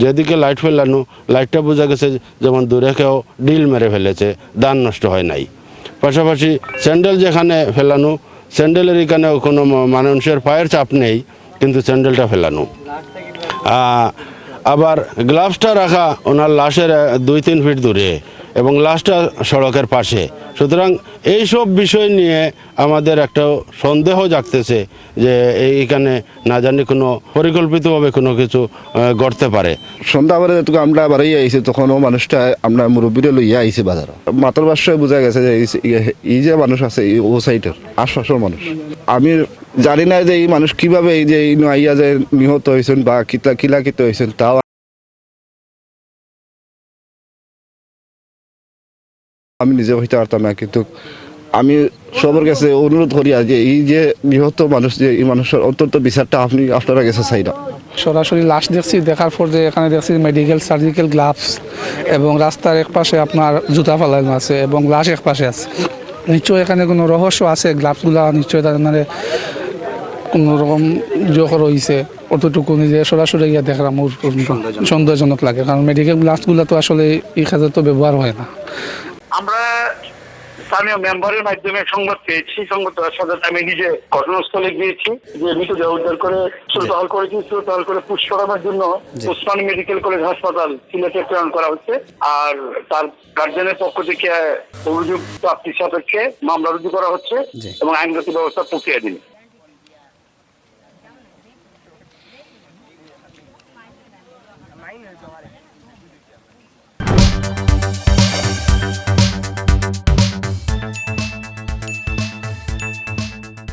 যেদিকে লাইট ফেলানো লাইটটা বোঝা গেছে যেমন দূরে কেউ ডিল মেরে ফেলেছে দান নষ্ট হয় নাই। পাশাপাশি স্যান্ডেল যেখানে ফেলানো স্যান্ডেলের এখানে কোনো মানুষের পায়ের চাপ নেই, কিন্তু স্যান্ডেলটা ফেলানো। আবার গ্লাভসটা রাখা, ওনার লাশের দুই, তিন ফিট দূরে। এবং লাশটা সড়কের পাশে। সুতরাং এই সব বিষয় নিয়ে আমাদের একটা সন্দেহ জাগতেছে যে এইখানে না জানি কোনো পরিকল্পিতভাবে কোনো কিছু ঘটতে পারে। সন্ধ্যা আবার যেটুকু আমরা বাড়াই আইছি তখন ও মানুষটা আমরা মুরব্বীরে লইয়া আইছে বাজার। মাতর বাসায় বোঝা গেছে যে এই- যে মানুষ আছে, এই ও সাইডের আশপাশের মানুষ। আমি জানি না যে এই মানুষ কীভাবে এই যে আইয়া যে নিহত হয়েছেন বা কিতা কিলাকিত হয়েছেন, তাও আমি নিজে হইতে পারতাম না কিন্তু আমি সবার কাছে অনুরোধ করি আর যে এই যে নিহত মানুষ যে এই মানুষের অন্তত বিচারটা আপনি আপনারা কাছে চাই না। সরাসরি লাশ দেখছি দেখার পর যে এখানে দেখছি মেডিকেল সার্জিক্যাল গ্লাভস এবং রাস্তার এক পাশে আপনার জুতা ফালানো আছে এবং লাশ এক পাশে আছে। নিশ্চয় এখানে কোনো রহস্য আছে গ্লাভসগুলা নিশ্চয় তার মানে কোনো রকম জোখ রয়েছে অতটুকু নিজে সরাসরি গিয়ে দেখলাম সন্দেহজনক। লাগে কারণ মেডিকেল গ্লাভসগুলো তো আসলে এই কাজে তো ব্যবহার হয় না। আমরা স্থানীয় মেম্বারের মাধ্যমে সংবাদ পেয়েছি সংবাদ পাওয়ার সাথে আমি নিজে ঘটনাস্থলে গিয়েছি যে মৃতদেহ উদ্ধার করে সুরতহাল করেছি। সুরতহাল করে পুষ্করামের জন্য ওসমানী মেডিকেল কলেজ হাসপাতাল সিলেটে প্রেরণ করা হচ্ছে আর তার গার্জেনের পক্ষ থেকে অভিযোগ প্রাপ্তির সাপেক্ষে মামলা রুজু করা হচ্ছে এবং আইনগত ব্যবস্থা প্রক্রিয়া দিন